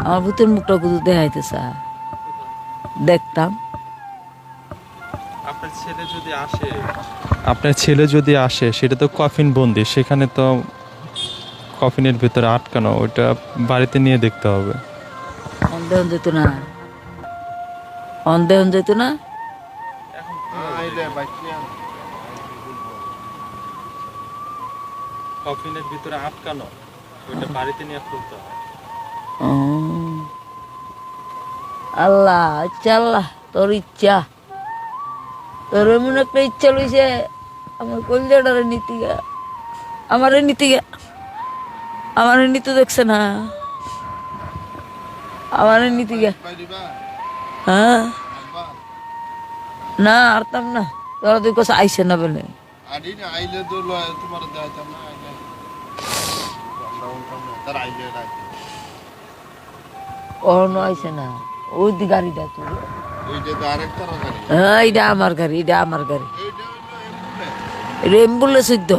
আমার ভূতের মুখটা কিন্তু দেখাইতে চা দেখতাম। আপনার ছেলে যদি আসে আপনার ছেলে যদি আসে সেটা তো কফিন বন্দি সেখানে তো কফিনের ভিতরে আটকানো ওটা বাড়িতে নিয়ে দেখতে হবে। অন্ধেহন যেত না। অন্ধেহন যেত না। কফিনের ভিতরে আটকানো ওটা বাড়িতে নিয়ে খুলতে হয় ও। আল্লাহ আচ্ছা আল্লাহ তোর ইচ্ছা। তোর এমন একটা ইচ্ছা লইছে আমার কলজাটারে নীতি গা আমারে নীতি গা আমারে নীতি দেখছে না। আমারে নীতি গা হ্যাঁ? না আরতাম না। তোরা তুই কোথাও আইসে না বলে। অন্য আইসে না। ওই দি গাড়িটা তো। হ্যাঁ এটা আমার গাড়ি এটা আমার গাড়ি। এটা এম্বুলেন্স তো।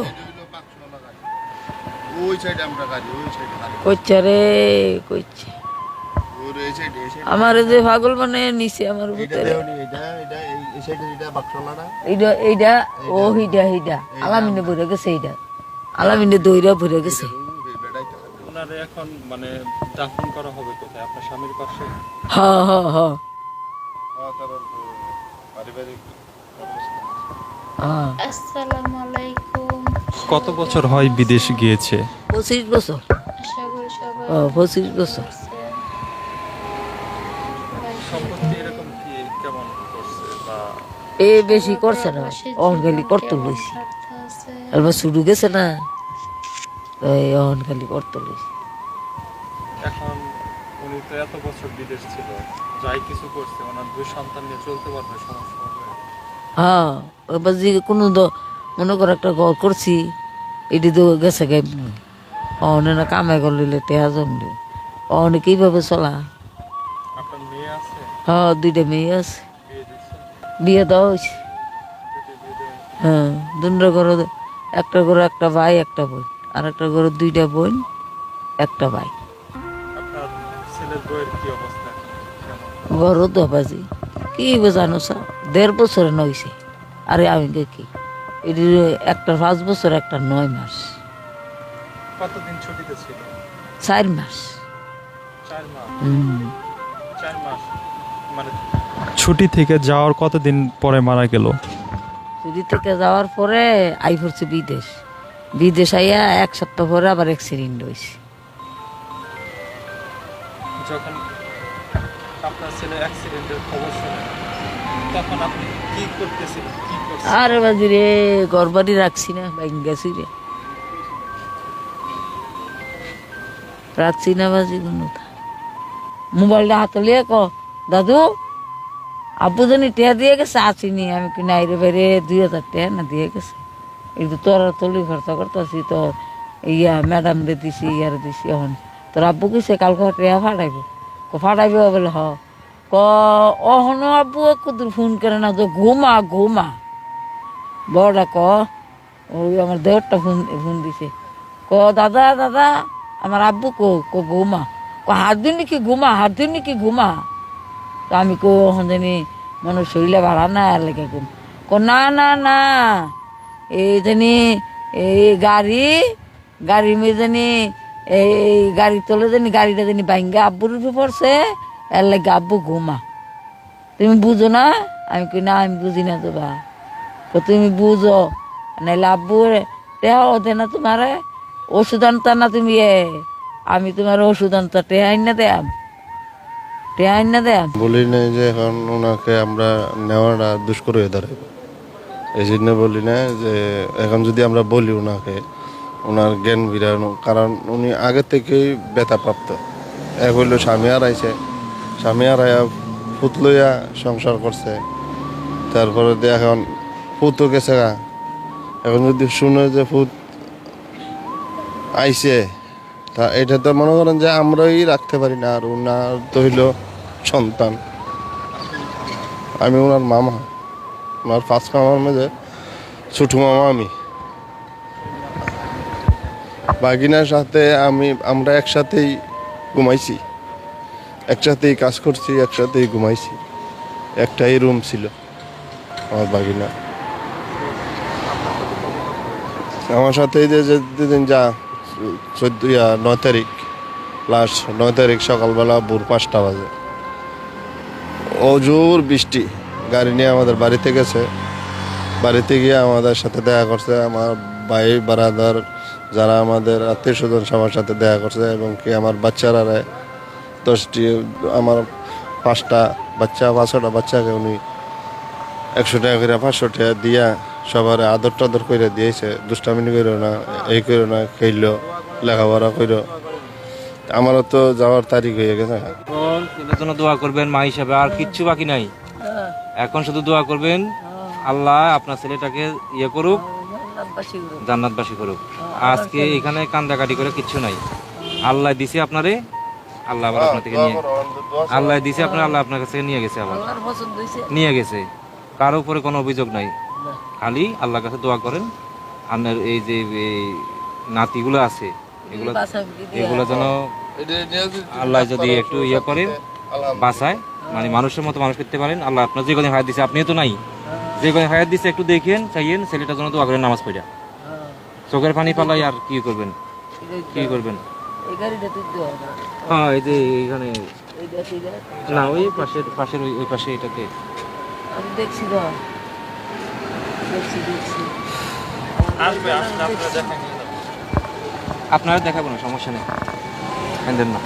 কইছে রে কইছে। আমার যে পাগল মানে নিছে আমার ভিতরে। এইটা এইটা ও হিডা হিডা আলামিনে ভরে গেছে এইটা। আলামিনে দইরা ভরে গেছে। তো ওনারে এখন মানে দাফন করা হবে কোথায়? আপনার স্বামীর পাশে? হ হ হ। হ্যাঁ অবস্থা হ্যাঁ আসসালামু আলাইকুম। কত বছর হয় বিদেশ গিয়েছে? পঁচিশ বছর। ও পঁচিশ বছর। আছে। সম্পত্তি এরকম কি কেমন করছে বা এ বেশি করছে না। অহনখালি করতে লইছি। এবার শুরু গেছে না? এই অহনখালি করতে লইছি। এখন উনি তো এত বছর বিদেশ ছিল যাই কিছু করছে ওনার দুই সন্তান নিয়ে চলতে পারবে সমস্যা হবে। হ্যাঁ এবার যে কোনো দ- মনে কর একটা ঘর করছি এটি তো গেছে গে অনে না কামাই করলে টেহা জমলে। অহনে কীভাবে চলা? হ্যাঁ দুইটা মেয়ে আছে। বিয়ে দেওয়া হয়েছে। হ্যাঁ দুটো ঘরে একটা ঘরে একটা ভাই একটা বোন। আর একটা ঘরে দুইটা বোন একটা ভাই। অবস্থা? তো বাজি। কি হবে জানো সা দেড় বছরে নইছে। আরে আমি কে এটি একটা পাঁচ বছর একটা নয় মাস। কতদিন ছুটিতে ছিল? চার মাস। চার মাস? চার মাস? মানে ছুটি থেকে যাওয়ার কতদিন পরে মারা গেল? ছুটি থেকে যাওয়ার পরে আই পড়ছে বিদেশ। বিদেশ আইয়া এক সপ্তাহ পরে আবার অ্যাক্সিডেন্ট হয়েছে যখন আপনার ছেলে অ্যাক্সিডেন্টের খবর শুনে, তখন আপনি কি করতেছিলেন? কি করছেন আরে বাজি রে ঘর বাড়ি রাখছি না বাইক গেছি রে। রাখছি না বাজি কোনো মোবাইলটা হাতে লিয়ে ক, দাদু, আব্বু জানি টেয়া দিয়ে গেছে আসিনি আমি কি নাই রে বাইরে, দুই হাজার টেয়া না দিয়ে গেছে। এই তো তোর তলি খরচা করতেছি তো ইয়া ম্যাডাম রে দিছি, ইয়ার দিছি, এখন। তোর আব্বু কিসে কালকে টেয়া ফাটাইব ক ফাটাইব বলে? হ। ক অহনো আব্বু কুদুর ফোন করে না তো ঘুমা ঘুমা। বড়টা ক ওই আমার দেহরটা ফোন ফোন দিছে। ক দাদা দাদা আমার আব্বু কো কো, ঘুমা। ক হাত দিন নাকি ঘুমা হাত দিন নাকি ঘুমা? তো আমি কো ওখান জানি মনে শরীরে ভাড়া না আর লেগে ঘুম ক না না না। এই জানি, এই গাড়ি গাড়ি মেয়ে জানি এই গাড়ি তোলে জানি, গাড়িটা জানি ভাঙ্গে, আব্বুর পড়ছে, এর লাগে আব্বু ঘুমা। তুমি বুঝো না? আমি কই, না, আমি বুঝি না তো তুমি বুঝো, নাইলে আব্বু টেহা ওদের না তোমারে? ওষুধ আনতা না তুমি এ? আমি তোমার ওষুধ আনতা, টেহা আইন না দেয়াম? টেহা আইন না দেয়াম? বলি না যে এখন ওনাকে আমরা নেওয়াটা দুষ্কর হয়ে দাঁড়াবে এই জন্য বলি না যে, এখন যদি আমরা বলি ওনাকে ওনার জ্ঞান বিরানো, কারণ উনি আগে থেকেই ব্যথাপ্রাপ্ত। এক হইল স্বামী হারাইছে। স্বামী হারাইয়া ফুত লইয়া সংসার করছে। তারপরে এখন ফুতও গেছে গা। এখন যদি শুনে যে ফুত আইছে, তা এটা তো মনে করেন যে আমরাই রাখতে পারি না, আর ওনার তো হইল সন্তান। আমি ওনার মামা। ওনার ফার্স্ট মামার মধ্যে ছোট মামা আমি। বাগিনার সাথে আমি, আমরা একসাথেই ঘুমাইছি। একসাথেই কাজ করছি, একসাথেই ঘুমাইছি। একটাই রুম ছিল আমার বাগিনা আমার সাথে যে যেদিন যা চোদ্দ নয় তারিখ লাস্ট নয় তারিখ সকালবেলা ভোর পাঁচটা বাজে। অজোর বৃষ্টি, গাড়ি নিয়ে আমাদের বাড়িতে গেছে। বাড়িতে গিয়ে আমাদের সাথে দেখা করছে আমার ভাই বারাদার যারা আমাদের আত্মীয় স্বজন সবার সাথে দেখা করছে এবং কি আমার বাচ্চারা দশটি আমার পাঁচটা বাচ্চা পাঁচশোটা বাচ্চাকে উনি একশো টাকা করে পাঁচশো টাকা দিয়া সবার আদর টাদর করে দিয়েছে দুষ্টামিনি করো না এই করো না খেললো লেখাপড়া করো আমারও তো যাওয়ার তারিখ হয়ে গেছে। ছেলের জন্য দোয়া করবেন মা হিসাবে আর কিচ্ছু বাকি নাই। এখন শুধু দোয়া করবেন আল্লাহ আপনার ছেলেটাকে ইয়ে করুক জান্নাতবাসী করুক আজকে এখানে কান্দাকাটি করে কিচ্ছু নাই। আল্লাহ দিছে আপনারে আল্লাহ আবার আপনার থেকে নিয়ে আল্লাহ দিছে আপনার আল্লাহ আপনার কাছে নিয়ে গেছে আবার। নিয়ে গেছে। কারও উপরে কোনো অভিযোগ নাই। খালি আল্লাহর কাছে দোয়া করেন। আপনার এই যে এই নাতিগুলো আছে এগুলো এগুলো যেন আল্লাহ। যদি একটু ইয়ে করেন বাসায় মানে মানুষের মতো মানুষ করতে পারেন আল্লাহ আপনার যে কদিন হায়াত দিছে আপনিও তো নাই। যে কদিন হায়াত দিছে একটু দেখেন চাইয়েন ছেলেটার জন্য দোয়া করেন নামাজ পড়া। চোখের পানি পালাই আর কি করবেন? কি করবেন। হ্যাঁ এই যে এইখানে। না ওই পাশের পাশের ওই ওই পাশে এটাকে আমি দেখছি তো দেখছি দেখছি। আপনারা দেখাবো না সমস্যা নেই। দেন না।